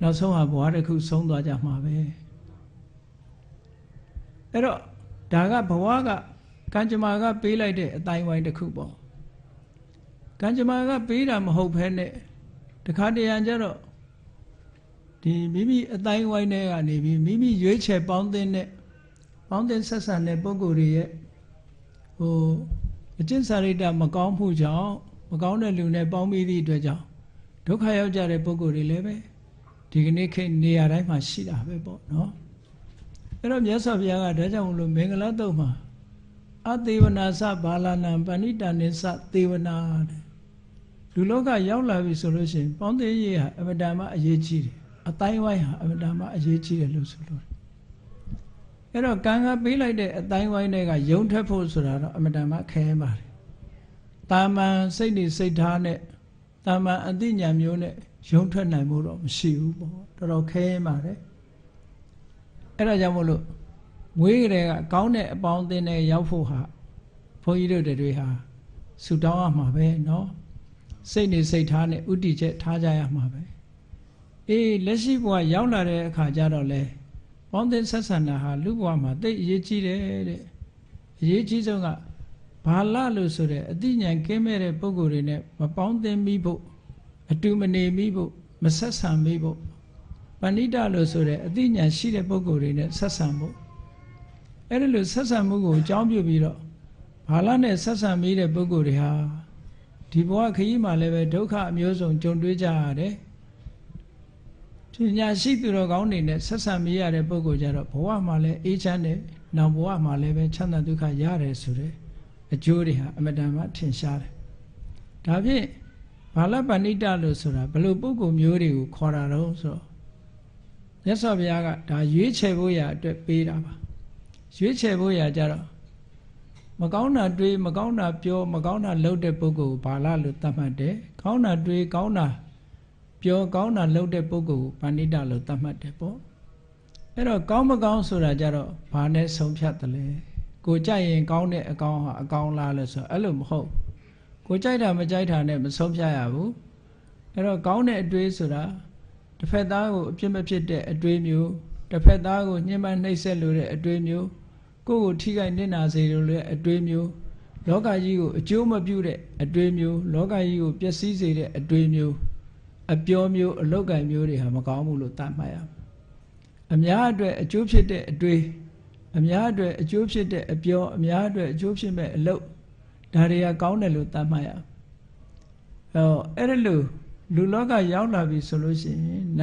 နောက်ဆုံးဟာဘဝတစ်ခုဆုံးသွားကြမှာပဲအဲ့တော့ဒါကဘဝကကံကြမ္မာကပေးလိုက်တဲ့အတိုင်းဝိုင်းတစ်ခုပေါ့ကံကြမ္မာကပေးတာမဟုတ်ဘဲနဲ့တခါတရံကျတော့ဒီမိမိအတိုင်းဝိုင်းတွေကနေပြီးမိမိရွေးချယ်ပေါင်းတင်တဲ့ပေါင်းတင်ဆက်ဆံတဲ့ပုံကိုယ်တွေရဲ့ဟိုအကျင့်စာရိတ္တမကောင်းမှုကြောင့်မကောင်းတဲ့လူနဲ့ပေါင်းပြီးသည့်အတွက်ကြောင့်ဒုက္ခရောက်ကြတဲ့ပုံကိုယ်တွေလည်းပဲ ဒီကနေ့ခေတ်နေရာတိုင်းမှာရှိတာပဲပေါ့နော်အဲ့တော့မြတ်စွာဘုရားကဒါကြောင့်မလို့မင်္ဂလာတုတ်မှာအသေးဝနာစဘာလာနံပဏိတန်နိစသေဝနာတဲ့လူလောကရောက်လာပြီဆိုလို့ရှိရင်ပေါင်းသေးရေးဟာအမတန်မှအရေးကြီးတယ်အတိုင်းဝိုင်းဟာအမတန်မှအရေးကြီးတယ်လို့ဆိုလို့အဲ့တော့ကံကပေးလိုက်တဲ့အတိုင်းဝိုင်းတွေကယုံထွက်ဖို့ဆိုတာတော့အမတန်မှခဲပါတယ်တာမန်စိတ်နေစိတ်ထားနဲ့တာမန်အသိဉာဏ်မျိုးနဲ့ ယုံထွက်နိုင်မှုတော့မရှိဘူးပေါ့တော်တော်ခဲပါတယ်အဲ့ဒါကြောင့်မို့လို့မွေးကလေးကကောင်းတဲ့အပေါင်းအသင်းတွေရောက်ဖို့ဟာဘုန်းကြီးတို့တွေဟာဆူတောင်းရမှာပဲเนาะစိတ်နေစိတ်ထားနဲ့ဥတီချက်ထားကြရမှာပဲအေးလက်ရှိဘဝရောက်လာတဲ့အခါကျတော့လေပေါင်းသင်းဆက်ဆံတာဟာလူဘဝမှာတိတ်အရေးကြီးတယ်တဲ့အရေးကြီးဆုံးကဘာလလို့ဆိုတဲ့အသိဉာဏ်ကင်းမဲ့တဲ့ပုံကိုယ်တွေနဲ့မပေါင်းသင်းမိဖို့ အတူမနေမိဖို့မဆက်ဆံမိဖို့ပဏိတလို့ဆိုတဲ့အသိဉာဏ်ရှိတဲ့ပုံကိုယ်တွေနဲ့ဆက်ဆံဖို့အဲ့ဒီလိုဆက်ဆံမှုကိုအကြောင်းပြုပြီးတော့ဘာလနဲ့ဆက်ဆံမိတဲ့ပုံကိုယ်တွေဟာဒီဘဝခရီးမှာလည်းပဲဒုက္ခအမျိုးစုံကြုံတွေ့ကြရတယ်ပညာရှိသူတော်ကောင်းတွေနဲ့ဆက်ဆံမိရတဲ့ပုံကိုယ်ကြတော့ဘဝမှာလည်းအေးချမ်းတယ်နောက်ဘဝမှာလည်းပဲချမ်းသာဒုက္ခရတယ်ဆိုတဲ့အကျိုးတွေဟာအမတန်မှထင်ရှားတယ်ဒါဖြင့် ဘာလပဏိတလို့ဆိုတာဘလို့ပုဂ္ဂိုလ်မျိုးတွေကိုခေါ်တာတော့ဆိုတော့မြတ်စွာဘုရားကဒါရွေးချယ်ဖို့ရာအတွက်ပေးတာပါရွေးချယ်ဖို့ရာကြတော့မကောင်းတာတွေးမကောင်းတာပြောမကောင်းတာလုပ်တဲ့ပုဂ္ဂိုလ်ကိုဘာလလို့သတ်မှတ်တယ်ကောင်းတာတွေးကောင်းတာပြောကောင်းတာလုပ်တဲ့ပုဂ္ဂိုလ်ကိုပဏိတလို့သတ်မှတ်တယ်ပေါ့အဲ့တော့ကောင်းမကောင်းဆိုတာကြတော့ဘာနဲ့ဆုံးဖြတ်တယ်လဲကိုကြိုက်ရင်ကောင်းတဲ့အကောင်းဟာအကောင်းလားလို့ဆိုအဲ့လိုမဟုတ် ကိုကြိုက်တာမကြိုက်တာနဲ့မဆုံးဖြတ်ရဘူးအဲ့တော့ကောင်းတဲ့အတွေးဆိုတာတစ်ဖက်သားကိုအပြစ်မဖြစ်တဲ့အတွေးမျိုးတစ်ဖက်သားကိုညှဉ်းပန်းနှိပ်စက်လို့တဲ့အတွေးမျိုးကိုယ့်ကိုထိခိုက်နစ်နာစေလို့တဲ့အတွေးမျိုးလောကကြီးကိုအကျိုးမပြုတဲ့အတွေးမျိုးလောကကြီးကိုပျက်စီးစေတဲ့အတွေးမျိုးအပြောမျိုးအလောက်ကံမျိုးတွေဟာမကောင်းဘူးလို့သတ်မှတ်ရအများအတွက်အကျိုးဖြစ်တဲ့အတွေးအများအတွက်အကျိုးဖြစ်တဲ့အပြောအများအတွက်အကျိုးဖြစ်မဲ့အလုပ် ဒါတွေကကောင်းတယ်လို့သတ်မှတ်ရအဲတော့အဲ့ဒါလို့လူလောကရောက်လာပြီဆိုလို့ရှိရင်